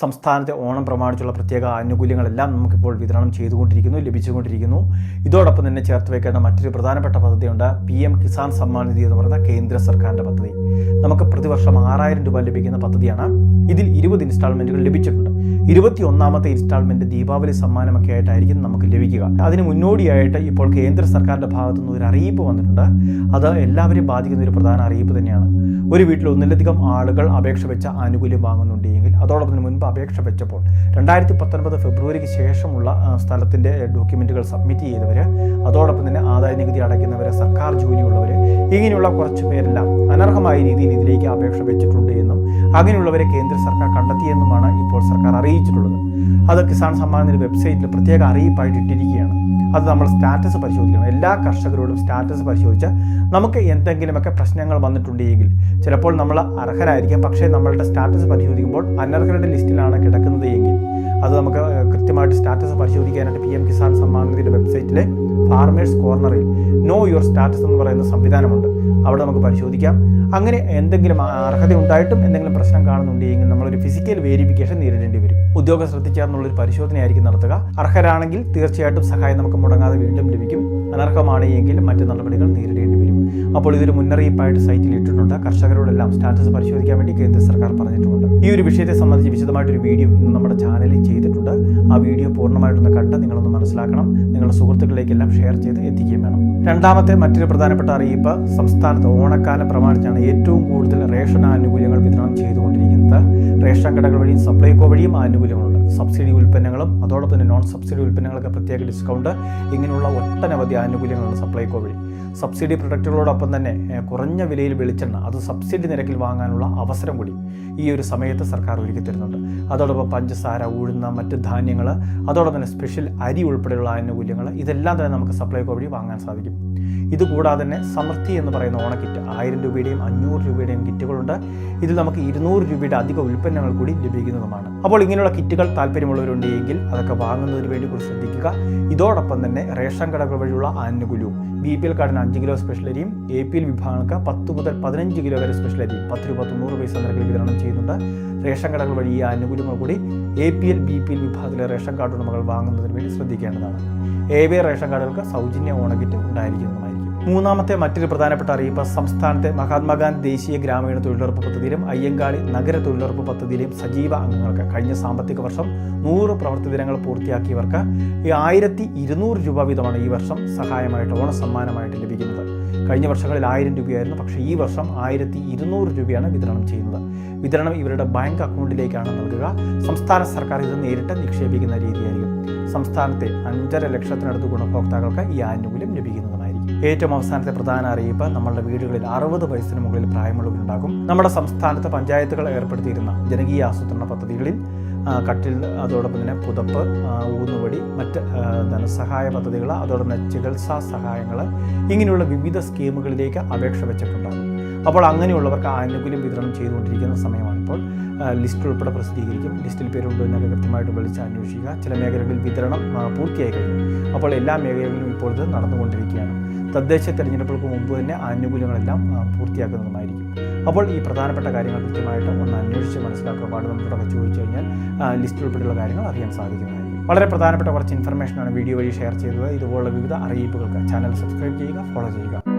സംസ്ഥാനത്തെ ഓണം പ്രമാണിച്ചുള്ള പ്രത്യേക ആനുകൂല്യങ്ങളെല്ലാം നമുക്കിപ്പോൾ വിതരണം ചെയ്തുകൊണ്ടിരിക്കുന്നു ലഭിച്ചുകൊണ്ടിരിക്കുന്നു. ഇതോടൊപ്പം തന്നെ ചേർത്ത് വെക്കേണ്ട മറ്റൊരു പ്രധാനപ്പെട്ട പദ്ധതിയുണ്ട് പി എം കിസാൻ സമ്മാൻ നിധി എന്ന് പറയുന്ന കേന്ദ്ര സർക്കാരിന്റെ പദ്ധതി. നമുക്ക് പ്രതിവർഷം ആറായിരം രൂപ ലഭിക്കുന്ന പദ്ധതിയാണ്. ഇതിൽ ഇരുപത് ഇൻസ്റ്റാൾമെന്റുകൾ ലഭിച്ചിട്ടുണ്ട്. ഇരുപത്തി ഒന്നാമത്തെ ഇൻസ്റ്റാൾമെന്റ് ദീപാവലി സമ്മാനമൊക്കെ ആയിട്ടായിരിക്കും നമുക്ക് ലഭിക്കുക. അതിന് മുന്നോടിയായിട്ട് ഇപ്പോൾ കേന്ദ്ര സർക്കാരിന്റെ ഭാഗത്തുനിന്ന് ഒരു അറിയിപ്പ് വന്നിട്ടുണ്ട്. അത് എല്ലാവരെയും ബാധിക്കുന്ന ഒരു പ്രധാന അറിയിപ്പ് തന്നെയാണ്. ഒരു വീട്ടിൽ ഒന്നിലധികം ആളുകൾ അപേക്ഷ വെച്ച ആനുകൂല്യം വാങ്ങുന്നുണ്ടെങ്കിൽ അതോടൊപ്പം മുൻപ് അപേക്ഷ വെച്ചപ്പോൾ രണ്ടായിരത്തി പത്തൊൻപത് ഫെബ്രുവരിക്ക് ശേഷമുള്ള സ്ഥലത്തിന്റെ ഡോക്യുമെന്റുകൾ സബ്മിറ്റ് ചെയ്തവർ അതോടൊപ്പം തന്നെ ആദായ നികുതി അടയ്ക്കുന്നവർ സർക്കാർ ജോലിയുള്ളവർ ഇങ്ങനെയുള്ള കുറച്ച് പേരെല്ലാം അനർഹമായ രീതിയിൽ ഇതിലേക്ക് അപേക്ഷ വെച്ചിട്ടുണ്ട്. അങ്ങനെയുള്ളവരെ കേന്ദ്ര സർക്കാർ കണ്ടെത്തിയെന്നുമാണ് ഇപ്പോൾ സർക്കാർ അറിയിച്ചിട്ടുള്ളത്. അത് കിസാൻ സമ്മാൻ വെബ്സൈറ്റിൽ പ്രത്യേക അറിയിപ്പായിട്ട് ഇട്ടിരിക്കുകയാണ്. അത് നമ്മൾ സ്റ്റാറ്റസ് പരിശോധിക്കണം. എല്ലാ കർഷകരോടും സ്റ്റാറ്റസ് പരിശോധിച്ച് നമുക്ക് എന്തെങ്കിലുമൊക്കെ പ്രശ്നങ്ങൾ വന്നിട്ടുണ്ടെങ്കിൽ ചിലപ്പോൾ നമ്മൾ അർഹരായിരിക്കാം. പക്ഷേ നമ്മളുടെ സ്റ്റാറ്റസ് പരിശോധിക്കുമ്പോൾ അനർഹരുടെ ലിസ്റ്റിലാണ് കിടക്കുന്നത് എങ്കിൽ അത് നമുക്ക് കൃത്യമായിട്ട് സ്റ്റാറ്റസ് പരിശോധിക്കാനായിട്ട് പി എം കിസാൻ നിധിയുടെ വെബ്സൈറ്റിലെ ഫാർമേഴ്സ് കോർണറിൽ നോ യുവർ സ്റ്റാറ്റസ് എന്ന് പറയുന്ന സംവിധാനമുണ്ട്. അവിടെ നമുക്ക് പരിശോധിക്കാം. അങ്ങനെ എന്തെങ്കിലും അർഹത ഉണ്ടായിട്ടും എന്തെങ്കിലും പ്രശ്നം കാണുന്നുണ്ടെങ്കിൽ നമ്മളൊരു ഫിസിക്കൽ വേരിഫിക്കേഷൻ നേരിടേണ്ടി വരും. ഉദ്യോഗസ്ഥർ ചേർന്നുള്ളൊരു പരിശോധനയായിരിക്കും നടത്തുക. അർഹരാണെങ്കിൽ തീർച്ചയായിട്ടും സഹായം നമുക്ക് മുടങ്ങാതെ വീണ്ടും ലഭിക്കും. അനർഹമാണ് എങ്കിൽ മറ്റ് നടപടികൾ നേരിടേണ്ടി വരും. അപ്പോൾ ഇതൊരു മുന്നറിയിപ്പായിട്ട് സൈറ്റിൽ ഇട്ടിട്ടുണ്ട്. കർഷകരോടെല്ലാം സ്റ്റാറ്റസ് പരിശോധിക്കാൻ വേണ്ടി കേന്ദ്ര സർക്കാർ പറഞ്ഞിട്ടുണ്ട്. ഈ ഒരു വിഷയത്തെ സംബന്ധിച്ച് വിശദമായിട്ടൊരു വീഡിയോ ഇന്ന് നമ്മുടെ ചാനലിൽ ചെയ്തിട്ടുണ്ട്. ആ വീഡിയോ പൂർണമായിട്ടൊന്ന് കണ്ട് നിങ്ങളൊന്ന് മനസ്സിലാക്കണം. നിങ്ങളുടെ സുഹൃത്തുക്കളിലേക്കെല്ലാം ഷെയർ ചെയ്ത് എത്തിക്കുകയും വേണം. രണ്ടാമത്തെ മറ്റൊരു പ്രധാനപ്പെട്ട അറിയിപ്പ്. സംസ്ഥാനത്ത് ഓണക്കാലം പ്രമാണിച്ചാണ് ഏറ്റവും കൂടുതൽ റേഷൻ ആനുകൂല്യങ്ങൾ വിതരണം ചെയ്തുകൊണ്ടിരിക്കുന്നത്. റേഷൻ കടകൾ വഴിയും സപ്ലൈകോ വഴിയും ആനുകൂല്യങ്ങളുണ്ട്. സബ്സിഡി ഉൽപ്പന്നങ്ങളും അതോടൊപ്പം തന്നെ നോൺ സബ്സിഡി ഉൽപ്പന്നങ്ങൾക്ക് പ്രത്യേക ഡിസ്കൗണ്ട് ഇങ്ങനെയുള്ള ഒട്ടനവധി ആനുകൂല്യങ്ങളാണ് സപ്ലൈകോ വഴി സബ്സിഡി പ്രൊഡക്റ്റുകളോടൊപ്പം തന്നെ കുറഞ്ഞ വിലയിൽ വെളിച്ചെണ്ണ അത് സബ്സിഡി നിരക്കിൽ വാങ്ങാനുള്ള അവസരം കൂടി ഈ ഒരു സമയത്ത് സർക്കാർ ഒരുക്കി തരുന്നുണ്ട്. അതോടൊപ്പം പഞ്ചസാര ഉഴുന്ന മറ്റ് ധാന്യങ്ങൾ അതോടൊപ്പം തന്നെ സ്പെഷ്യൽ അരി ഉൾപ്പെടെയുള്ള ആനുകൂല്യങ്ങൾ ഇതെല്ലാം തന്നെ നമുക്ക് സപ്ലൈകോ വഴി വാങ്ങാൻ സാധിക്കും. ഇതുകൂടാതെ തന്നെ സമൃദ്ധി എന്ന് പറയുന്ന ഓണക്കിറ്റ് ആയിരം രൂപയുടെയും അഞ്ഞൂറ് രൂപയുടെയും കിറ്റുകളുണ്ട്. ഇതിൽ നമുക്ക് ഇരുന്നൂറ് രൂപയുടെ അധിക ഉൽപ്പന്നങ്ങൾ കൂടി ലഭിക്കുന്നതുമാണ്. അപ്പോൾ ഇങ്ങനെയുള്ള കിറ്റുകൾ താല്പര്യമുള്ളവരുണ്ടെങ്കിൽ അതൊക്കെ വാങ്ങുന്നതിന് വേണ്ടി കൂടി ശ്രദ്ധിക്കുക. ഇതോടൊപ്പം തന്നെ റേഷൻ കടകൾ വഴിയുള്ള ആനുകൂല്യവും ബി പി എൽ കാർഡിന് അഞ്ച് കിലോ സ്പെഷ്യൽ അരിയും എ പി എൽ വിഭാഗങ്ങൾക്ക് പത്ത് മുതൽ പതിനഞ്ച് കിലോ വരെ സ്പെഷ്യൽ അരിയും പത്ത് രൂപ തൊണ്ണൂറ് പൈസ നിരക്കിൽ വിതരണം ചെയ്യുന്നുണ്ട്. റേഷൻ കടകൾ വഴി ഈ ആനുകൂല്യങ്ങൾ കൂടി A P L B P L വിഭാഗത്തിലെ റേഷൻ കാർഡ് ഉടമകൾ വാങ്ങുന്നതിന് വേണ്ടി ശ്രദ്ധിക്കേണ്ടതാണ്. എ വി റേഷൻ കാർഡുകൾക്ക് സൗജന്യ ഓണക്കിറ്റ് ഉണ്ടായിരിക്കുന്നതുമായിരിക്കും മൂന്നാമത്തെ മറ്റൊരു പ്രധാനപ്പെട്ട അറിയിപ്പ് സംസ്ഥാനത്തെ മഹാത്മാഗാന്ധി ദേശീയ ഗ്രാമീണ തൊഴിലുറപ്പ് പദ്ധതിയിലും അയ്യങ്കാളി നഗര തൊഴിലുറപ്പ് പദ്ധതിയിലും സജീവ അംഗങ്ങൾക്ക് കഴിഞ്ഞ സാമ്പത്തിക വർഷം നൂറ് പ്രവൃത്തി ദിനങ്ങൾ പൂർത്തിയാക്കിയവർക്ക് ഈ ആയിരത്തി ഇരുന്നൂറ് രൂപ വീതമാണ് ഈ വർഷം സഹായമായിട്ട് ഓണ സമ്മാനമായിട്ട് ലഭിക്കുന്നത്. കഴിഞ്ഞ വർഷങ്ങളിൽ ആയിരം രൂപയായിരുന്നു പക്ഷേ ഈ വർഷം ആയിരത്തി ഇരുന്നൂറ് രൂപയാണ് വിതരണം ചെയ്യുന്നത്. വിതരണം ഇവരുടെ ബാങ്ക് അക്കൗണ്ടിലേക്കാണ് നൽകുക. സംസ്ഥാന സർക്കാർ ഇത് നേരിട്ട് നിക്ഷേപിക്കുന്ന രീതിയായിരിക്കും. സംസ്ഥാനത്തെ അഞ്ചര ലക്ഷത്തിനടുത്ത് ഗുണഭോക്താക്കൾക്ക് ഈ ആനുകൂല്യം ലഭിക്കുന്നതുമായിരിക്കും ഏറ്റവും അവസാനത്തെ പ്രധാന അറിയിപ്പ് നമ്മളുടെ വീടുകളിൽ അറുപത് വയസ്സിന് മുകളിൽ പ്രായമുള്ളവരുണ്ടാകും നമ്മുടെ സംസ്ഥാനത്ത് പഞ്ചായത്തുകൾ ഏർപ്പെടുത്തിയിരുന്ന ജനകീയ ആസൂത്രണ പദ്ധതികളിൽ കട്ടിൽ അതോടൊപ്പം തന്നെ പുതപ്പ് ഊന്നുവടി മറ്റ് ധനസഹായ പദ്ധതികൾ അതോടൊപ്പം ചികിത്സാ സഹായങ്ങൾ ഇങ്ങനെയുള്ള വിവിധ സ്കീമുകളിലേക്ക് അപേക്ഷ വെച്ചിട്ടുണ്ടാകും. അപ്പോൾ അങ്ങനെയുള്ളവർക്ക് ആനുകൂല്യം വിതരണം ചെയ്തുകൊണ്ടിരിക്കുന്ന സമയമാണിപ്പോൾ. ലിസ്റ്റ് ഉൾപ്പെടെ പ്രസിദ്ധീകരിക്കും. ലിസ്റ്റിൽ പേരുണ്ടോ എന്നൊക്കെ കൃത്യമായിട്ട് വിളിച്ച് അന്വേഷിക്കുക. ചില മേഖലകളിൽ വിതരണം പൂർത്തിയായി കഴിഞ്ഞു. അപ്പോൾ എല്ലാ മേഖലകളിലും ഇപ്പോൾ ഇത് നടന്നുകൊണ്ടിരിക്കുകയാണ്. തദ്ദേശ തെരഞ്ഞെടുപ്പുകൾക്ക് മുമ്പ് തന്നെ ആനുകൂല്യങ്ങളെല്ലാം പൂർത്തിയാക്കുന്നതുമായിരിക്കും. അപ്പോൾ ഈ പ്രധാനപ്പെട്ട കാര്യങ്ങൾ കൃത്യമായിട്ട് ഒന്ന് അന്വേഷിച്ച് മനസ്സിലാക്കുക. പാട് നമ്മളോടൊക്കെ ചോദിച്ചു കഴിഞ്ഞാൽ ലിസ്റ്റ് ഉൾപ്പെടെയുള്ള കാര്യങ്ങൾ അറിയാൻ സാധിക്കുന്നതായിരിക്കും. വളരെ പ്രധാനപ്പെട്ട കുറച്ച് ഇൻഫർമേഷനാണ് വീഡിയോ വഴി ഷെയർ ചെയ്തത്. ഇതുപോലുള്ള വിവിധ അറിയിപ്പുകൾക്ക് ചാനൽ സബ്സ്ക്രൈബ് ചെയ്യുക ഫോളോ ചെയ്യുക.